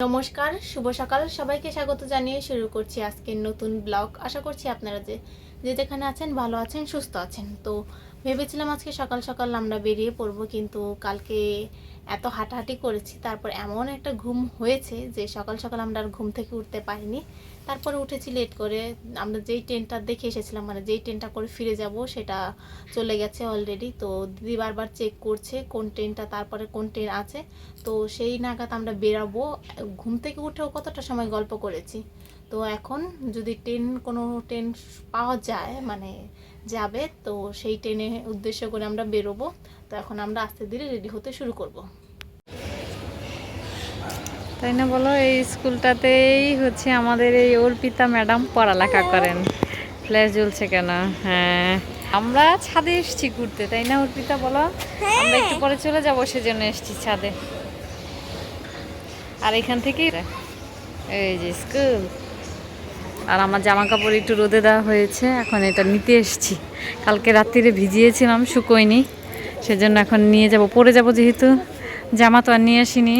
নমস্কার, শুভ সকাল। সবাইকে স্বাগত জানিয়ে শুরু করছি আজকের নতুন ব্লগ। আশা করছি আপনারা যে যে যেখানে আছেন, ভালো আছেন, সুস্থ আছেন। তো ভেবেছিলাম আজকে সকাল সকাল আমরা বেরিয়ে পড়ব, কিন্তু কালকে এত হাঁটাহাঁটি করেছি, তারপর এমন একটা ঘুম হয়েছে যে সকাল সকাল আমরা আর ঘুম থেকে উঠতে পারিনি। তারপরে উঠেছি লেট করে, আমরা যেই ট্রেনটা দেখে এসেছিলাম মানে যেই ট্রেনটা করে ফিরে যাব, সেটা চলে গেছে অলরেডি তো দিদি বারবার চেক করছে কোন ট্রেনটা তারপরে কোন ট্রেন আছে। তো সেই নাগাদ আমরা বেরাবো। ঘুম থেকে উঠেও কতটা সময় গল্প করেছি। তো এখন যদি ট্রেন কোনো ট্রেন পাওয়া যায় মানে যাবে তো সেই ট্রেনে উদ্দেশ্য করে আমরা বেরোবো। তো এখন আমরা আস্তে ধীরে রেডি হতে শুরু করব। তাই না বলো? এই স্কুলটাতেই হচ্ছে আমাদের এই অর্পিতা ম্যাডাম পড়ালেখা করেন। ফ্ল্যাশ জ্বলছে কেন? হ্যাঁ। আমরা ছাদে এসেছি ঘুরতে তাই না অর্পিতা বলো? আমরা একটু পরে চলে যাব সেজন্য এসেছি ছাদে। আর এখান থেকে এই যে স্কুল। আর আমার জামা কাপড় একটু রোদে দেওয়া হয়েছে এখন এটা নিতে এসেছি। কালকে রাত্রিরে ভিজিয়েছিলাম শুকোয়নি সেজন্য এখন নিয়ে যাব। পরে যাব যেহেতু জামা তো আর নিয়ে আসিনি।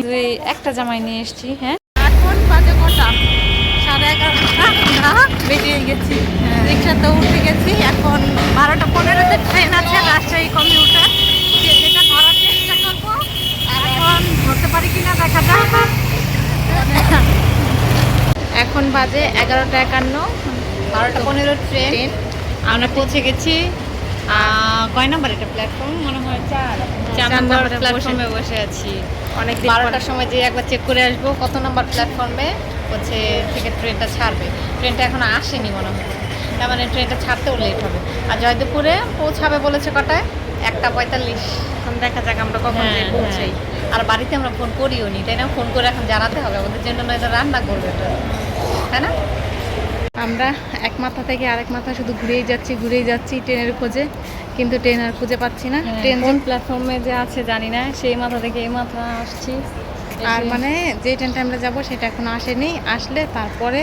একটা জামাই নিয়ে এসেছি হ্যাঁ? এখন বাজে কটা? সাড়ে এগারোটা। বেরিয়ে গেছি। রিক্সাতে উঠে গেছি এখন বারোটা পনেরোতে ট্রেন আছে রাজশাহী কমিউটার যেটা ধরার চেষ্টা করব এখন ধরতে পারি কিনা দেখা যাক। এখন বাজে এগারোটা একান্ন বারোটা পনেরো ট্রেন। আমরা পৌঁছে গেছি কয় নাম্বার এটা প্ল্যাটফর্ম মনে হয় চার। চার নম্বর। প্ল্যাটফর্মে বসে আছি। অনেক বারোটার সময় যে একবার চেক করে আসব কত নাম্বার প্ল্যাটফর্মে হচ্ছে থেকে ট্রেনটা ছাড়বে। ট্রেনটা এখন আসেনি মনে হয়। তার মানে ট্রেনটা ছাড়তেও লেট হবে। আর জয়দেবপুরে পৌঁছাবে বলেছে কটায়? একটা পঁয়তাল্লিশ। এখন দেখা যাক আমরা কখন হ্যাঁ, যে পৌঁছাই। আর বাড়িতে আমরা ফোন করিও নি তাই না? ফোন করে এখন জানাতে হবে ওদের জন্য নয়তো রান্না করবে তাই না? আমরা এক মাথা থেকে আরেক মাথা শুধু ঘুরেই যাচ্ছি ঘুরেই যাচ্ছি ট্রেনের খোঁজে। কিন্তু ট্রেন আর খুঁজে পাচ্ছি না। ট্রেন ট্রেন কোন প্ল্যাটফর্মে যে আছে জানি না সেই মাথা থেকে এই মাথা আসছি। আর মানে যে ট্রেনটা আমরা যাব সেটা এখন আসেনি আসলে তারপরে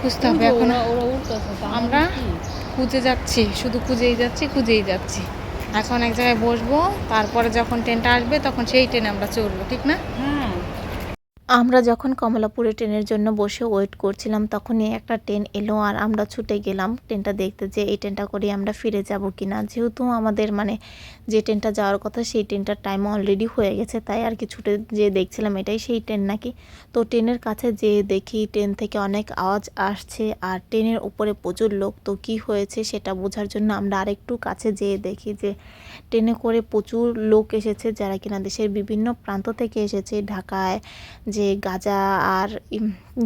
খুঁজতে হবে এখন। আমরা খুঁজে যাচ্ছি শুধু খুঁজেই যাচ্ছি খুঁজেই যাচ্ছি। এখন এক জায়গায় বসবো, তারপরে যখন ট্রেনটা আসবে তখন সেই ট্রেনে আমরা চলবো ঠিক না? আমরা যখন কমলাপুরে ট্রেনের জন্য বসে ওয়েট করছিলাম, তখনই একটা ট্রেন এলো আর আমরা ছুটে গেলাম ট্রেনটা দেখতে যে এই ট্রেনটা করে আমরা ফিরে যাব কি না যেহেতু আমাদের মানে যে ট্রেনটা যাওয়ার কথা, সেই ট্রেনটার টাইম অলরেডি হয়ে গেছে, তাই আর কি ছুটে যে দেখছিলাম এটাই সেই ট্রেন নাকি। তো ট্রেনের কাছে যে দেখি ট্রেন থেকে অনেক আওয়াজ আসছে আর ট্রেনের উপরে প্রচুর লোক। তো কি হয়েছে সেটা বোঝার জন্য আমরা আরেকটু কাছে যেয়ে দেখি যে ট্রেনে করে প্রচুর লোক এসেছে যারা কিনা দেশের বিভিন্ন প্রান্ত থেকে এসেছে, ঢাকায় যে গাজা আর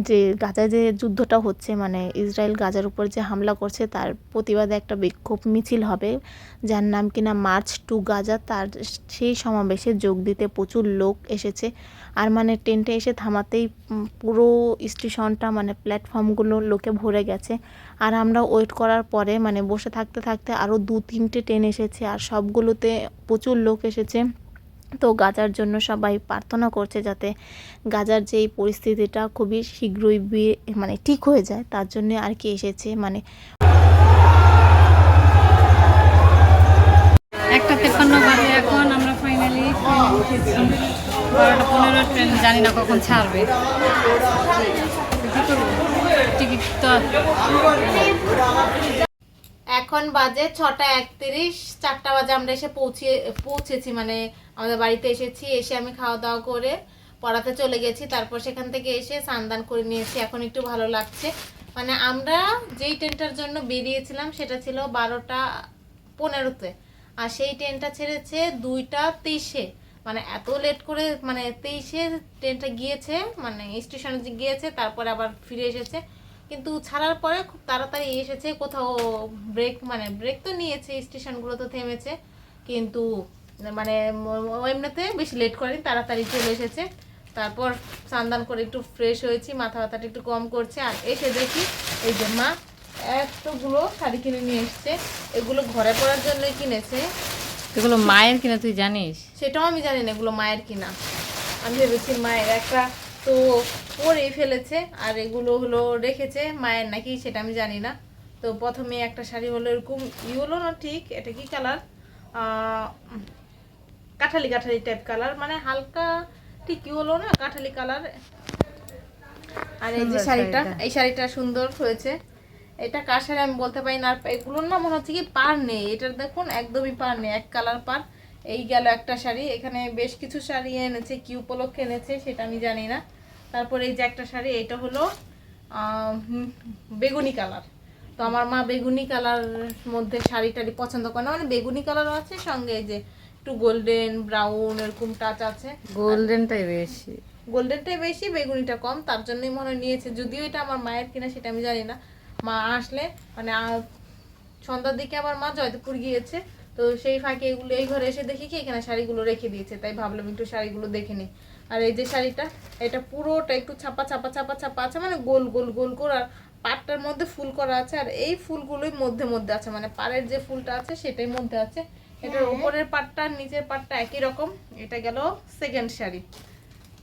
যে গাজায় যে যুদ্ধটা হচ্ছে মানে ইসরায়েল গাজার উপর যে হামলা করছে, তার প্রতিবাদে একটা বিক্ষোভ মিছিল হবে, যার নাম কিনা মার্চ টু গাজা। তার সেই সমাবেশে যোগ দিতে প্রচুর লোক এসেছে। আর মানে ট্রেনটা এসে থামাতেই পুরো স্টেশনটা মানে প্ল্যাটফর্মগুলো লোকে ভরে গেছে। আর আমরা ওয়েট করার পরে মানে বসে থাকতে থাকতে আরও দু তিনটে ট্রেন এসেছে, আর সবগুলোতে প্রচুর লোক এসেছে। তো গাজার জন্য সবাই প্রার্থনা করছে যাতে গাজার যে এই পরিস্থিতিটা খুবই শীঘ্রই মানে ঠিক হয়ে যায়, তার জন্য আর কি এসেছে মানে একটা বাজে এখন, আমরা ফাইনালি বারোটা পনেরো ট্রেন জানি না কখন ছাড়বে। টিকিট তো এখন বাজে ছটা একত্রিশ, চারটা বাজে আমরা এসে পৌঁছে পৌঁছেছি মানে আমাদের বাড়িতে এসেছি, এসে আমি খাওয়া দাওয়া করে পড়াতে চলে গেছি। তারপর সেখান থেকে এসে স্নান করে নিয়েছি। এখন একটু ভালো লাগছে। মানে আমরা যেই ট্রেনটার জন্য বেরিয়েছিলাম সেটা ছিল বারোটা পনেরোতে। আর সেই ট্রেনটা ছেড়েছে দুইটা তেইশে। মানে এত লেট করে মানে তেইশে ট্রেনটা গিয়েছে মানে স্টেশনে গিয়েছে, তারপরে আবার ফিরে এসেছে। কিন্তু ছাড়ার পরে খুব তাড়াতাড়ি এসেছে কোথাও ব্রেক মানে ব্রেক তো নিয়েছে স্টেশনগুলো তো থেমেছে কিন্তু মানে এমনিতে বেশি লেট করেনি তাড়াতাড়ি চলে এসেছে। তারপর স্নান করে একটু ফ্রেশ হয়েছি মাথা ব্যথাটা একটু কম করছে আর এসে দেখি এই যে মা এতগুলো শাড়ি কিনে নিয়ে এসছে এগুলো ঘরে পরার জন্যই কিনেছে। এগুলো মায়ের কিনা তুই জানিস? সেটাও আমি জানি না এগুলো মায়ের কিনা। আমি ভেবেছি মায়ের একটা তো পরেই ফেলেছে আর এগুলো হলো রেখেছে মায়ের নাকি সেটা আমি জানি না। তো প্রথমে একটা শাড়ি হলো এরকম ই হলো না ঠিক এটা কি কালার কাঠালি কাঠালি টাইপ কালার মানে হালকা ঠিক হলো না কাঠালি কালার আর এই যে শাড়িটা শাড়িটা। এই শাড়িটা সুন্দর হয়েছে। এটা কার শাড়ি আমি বলতে পারি না আর এগুলোর না মনে হচ্ছে কি পার নেই এটার দেখুন একদমই পার নেই এক কালার পার। এই গেল একটা শাড়ি এখানে বেশ কিছু শাড়ি এনেছে কি উপলক্ষে এনেছে সেটা আমি জানি না। তারপরে এই যে একটা শাড়ি এটা হলো বেগুনি কালার। তো আমার মা বেগুনি কালার মধ্যে শাড়ি টাড়ি পছন্দ করে না। মানে বেগুনি কালারও আছে সঙ্গে এই যে একটু গোল্ডেন ব্রাউন এরকম টাচ আছে। গোল্ডেনটাই বেশি। গোল্ডেনটাই বেশি বেগুনিটা কম। তার জন্যই মনে নিয়েছে। যদিও এটা আমার মায়ের কিনা সেটা আমি জানি না। মা আসলে মানে সন্ধ্যার দিকে আমার মা জয়দেবপুর গিয়েছে। তো সেই ফাঁকে এগুলো এই ঘরে এসে দেখি কি এখানে শাড়িগুলো রেখে দিয়েছে। তাই ভাবলাম একটু শাড়িগুলো দেখে নিই। আর এই যে শাড়িটা এটা পুরোটা একটু ছাপা ছাপা ছাপা ছাপা আছে মানে গোল গোল গোল করে আর পাটটার মধ্যে ফুল করা আছে আর এই ফুলগুলোই মধ্যে মধ্যে আছে মানে পাড়ের যে ফুলটা আছে সেটাই মধ্যে আছে। এটার উপরের পাটটা আর নিচের পাটটা একই রকম এটা গেল সেকেন্ড শাড়ি।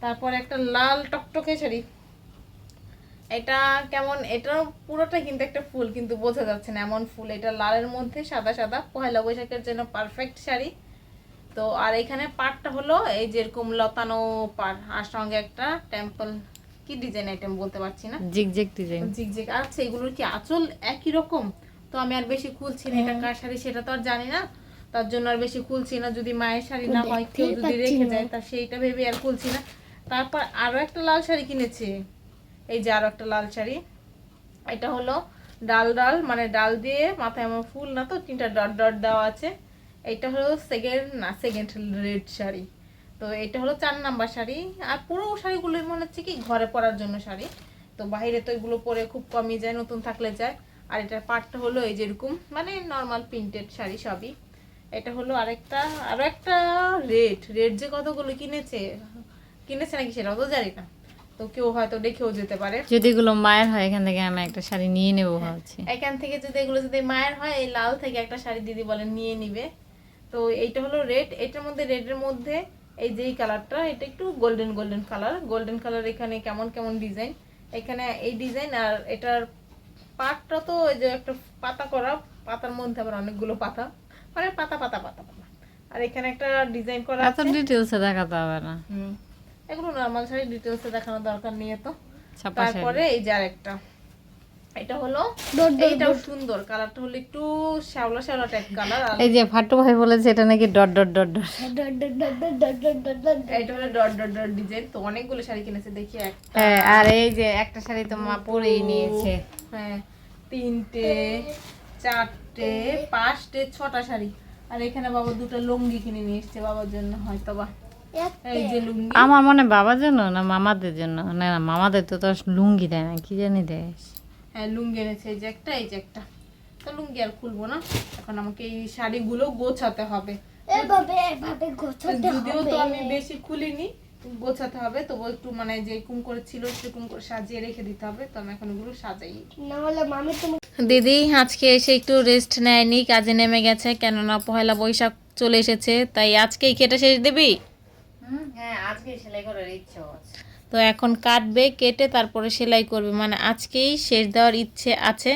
তারপর একটা লাল টকটকে শাড়ি। এটা কেমন এটা পুরোটা কিন্তু একটা ফুল কিন্তু বোঝা যাচ্ছে না এমন ফুল। এটা লালের মধ্যে সাদা সাদা পয়লা বৈশাখের জন্য পারফেক্ট শাড়ি। তো আর এখানে পাটটা হলো এই যেরকম লতানো পাট আর সঙ্গে একটা টেম্পল কি ডিজাইন আইটেম বলতে পারছি না? জিগ জিগ ডিজাইন জিগজিগ আর এগুলোর কি আঁচল একই রকম? তো আমি আর বেশি খুলছি না এটা কার শাড়ি সেটা তো আর জানি না। তার জন্য আর বেশি খুলছি না যদি মায়ের শাড়ি না হয় কেউ যদি রেখে যায় তা সেইটা ভেবে আর খুলছি না। তারপর আরও একটা লাল শাড়ি কিনেছি। এই যে আরও একটা লাল শাড়ি। এটা হলো ডাল ডাল মানে ডাল দিয়ে মাথায় আমার ফুল না তো তিনটা ডট ডট দেওয়া আছে। এটা হলো সেকেন্ড না সেকেন্ড রেড শাড়ি। তো এটা হলো চার নাম্বার শাড়ি। আর পুরো শাড়িগুলো মনে হচ্ছে কি ঘরে পরার জন্য শাড়ি। তো বাইরে তো এগুলো পরে খুব কমই যায় নতুন থাকলে যায়। আর এটার পাটটা হলো এই যেরকম মানে নর্মাল প্রিন্টেড শাড়ি সবই। এটা হলো আরেকটা আরও একটা রেড রেড যে কতগুলো কিনেছে কিনেছে নাকি সেটাও তো জানি না। তো কেউ হয়তো দেখেও যেতে পারে। যদি এগুলো মায়ের হয় এখান থেকে আমি একটা শাড়ি নিয়ে নেব ভাবছি। এখান থেকে যদি এগুলো যদি মায়ের হয় এই লাল থেকে একটা শাড়ি দিদি বলেন নিয়ে নিবে। তো এইটা হলো রেড এটার মধ্যে রেডের মধ্যে এই যে কালারটা এটা একটু golden golden colour golden colour এখানে কেমন কেমন ডিজাইন এখানে এই ডিজাইন আর এটার পাটটা তো ওই যে একটা পাতা করা পাতার মধ্যে আবার অনেকগুলো পাতা। মানে পাতা পাতা পাতা পাতা। আর এখানে একটা ডিজাইন করা আছে। ডিটেলসে দেখাতে হবে না। হুম। এগুলো নর্মাল শাড়ি ডিটেলসে দেখানোর দরকার নেই তো তারপরে এই যে আরেকটা। এটা হলো এইটাও সুন্দর কালারটা হলো একটু শ্যাওলা শ্যাওলা টাইপ কালার এই যে ফাটু ভাই বলেছে এটা নাকি ডট ডট ডট ডট এটা হলো ডট ডট ডট ডিজাইন তো অনেকগুলো শাড়ি কিনেছে দেখি একটা হ্যাঁ আর এই যে একটা শাড়ি তো মা পরেই নিয়েছে হ্যাঁ তিনটে চারটে পাঁচটে ছটা শাড়ি আর এখানে বাবা দুটো লুঙ্গি কিনে নিয়ে এসছে বাবার জন্য হয়তো বা এই যে আমার মনে হয় বাবার জন্য না মামাদের জন্য না মামাদের তো তো লুঙ্গি দেয় না কি জানি দেয় হ্যাঁ লুঙ্গি এনেছে এই যে একটা এই যে একটা। তো লুঙ্গি আর খুলবো না। এখন আমাকে এই শাড়িগুলো গোছাতে হবে। যদিও তো আমি বেশি খুলিনি গোছাতে হবে। তো একটু মানে যে কুম করে ছিল সেরকম করে সাজিয়ে রেখে দিতে হবে। তো আমি এখন এগুলো সাজাই দিদি আজকে এসে একটু রেস্ট নেয়নি কাজে নেমে গেছে। কেননা পয়লা বৈশাখ চলে এসেছে তাই আজকেই কেটে শেষ দিবি? হ্যাঁ আজকে সেলাই করার ইচ্ছে তো এখন কাটবে কেটে তারপরে সেলাই করবে। মানে আজকেই শেষ দেওয়ার ইচ্ছে আছে।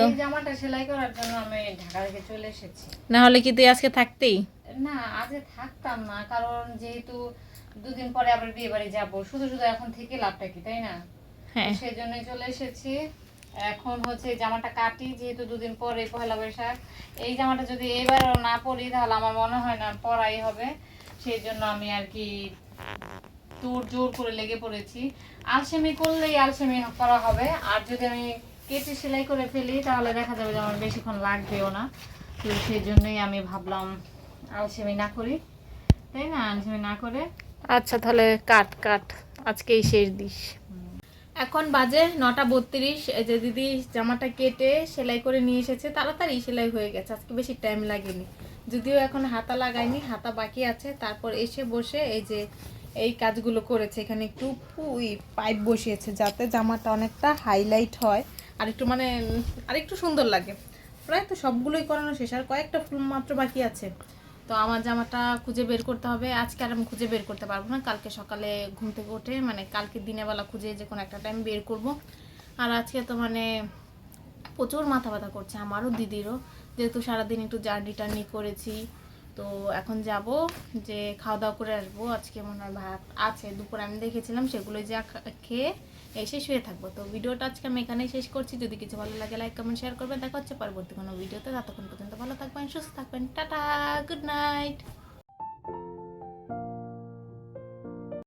এই জামাটা সেলাই করার জন্য আমি ঢাকা থেকে চলে এসেছি। না হলে কি তুই আজকে থাকতেই? না আজকে থাকতাম না কারণ যেহেতু দুদিন পরে আবার বিয়ে বাড়ি যাব শুধু শুধু এখন থেকে লাভটা কি তাই না? হ্যাঁ। সেই জন্যই চলে এসেছি। এখন হচ্ছে জামাটা কাটি যেহেতু দুদিন পরে পয়লা বৈশাখ। এই জামাটা যদি এবারও না পরি তাহলে আমার মনে হয় না পরাই হবে। সেই জন্য আমি আর কি তোর জোর করে লেগে পড়েছি। আলসেমি করলেই আলসেমি করা হবে। আর যদি আমি কেটে সেলাই করে ফেলি তাহলে দেখা যাবে যে আমার বেশিক্ষণ লাগবেও না। তো সেই জন্যই আমি ভাবলাম আলসেমি না করি। তাই না? আলসেমি না করে। আচ্ছা তাহলে কাট কাট। আজকেই শেষ দিস। এখন বাজে নটা বত্রিশ। এই যে দিদি জামাটা কেটে সেলাই করে নিয়ে এসেছে। তাড়াতাড়ি সেলাই হয়ে গেছে। আজকে বেশি টাইম লাগেনি। যদিও এখন হাতা লাগাইনি হাতা বাকি আছে। তারপর এসে বসে এই যে এই কাজগুলো করেছে। এখানে একটু পুই পাইপ বসিয়েছে যাতে জামাটা অনেকটা হাইলাইট হয়। আর একটু মানে আর একটু সুন্দর লাগে। প্রায় তো সবগুলোই করানো শেষ। আর কয়েকটা ফুল মাত্র বাকি আছে। তো আমার জামাটা খুঁজে বের করতে হবে। আজকে আর আমি খুঁজে বের করতে পারব না। কালকে সকালে ঘুম থেকে উঠে মানে কালকে দিনের বেলা খুঁজে যে কোনো একটা টাইম বের করব। আর আজকে তো মানে প্রচুর মাথা ব্যথা করছে আমারও, দিদিরও। যেহেতু সারাদিন একটু জার্নি টার্নি করেছি। তো এখন যাব যে খাওয়া দাওয়া করে আসব। আজকে মনে হয় ভাত আছে, দুপুরে আমি দেখেছিলাম সেগুলো যা খেয়ে এসে শুয়ে থাকব। তো ভিডিওটা আজকে আমি এখানেই শেষ করছি। যদি কিছু ভালো লাগে লাইক কমেন্ট শেয়ার করবেন। দেখা হচ্ছে পরবর্তী কোনো ভিডিওতে। ততক্ষণ পর্যন্ত ভালো থাকবেন, সুস্থ থাকবেন। Tata good night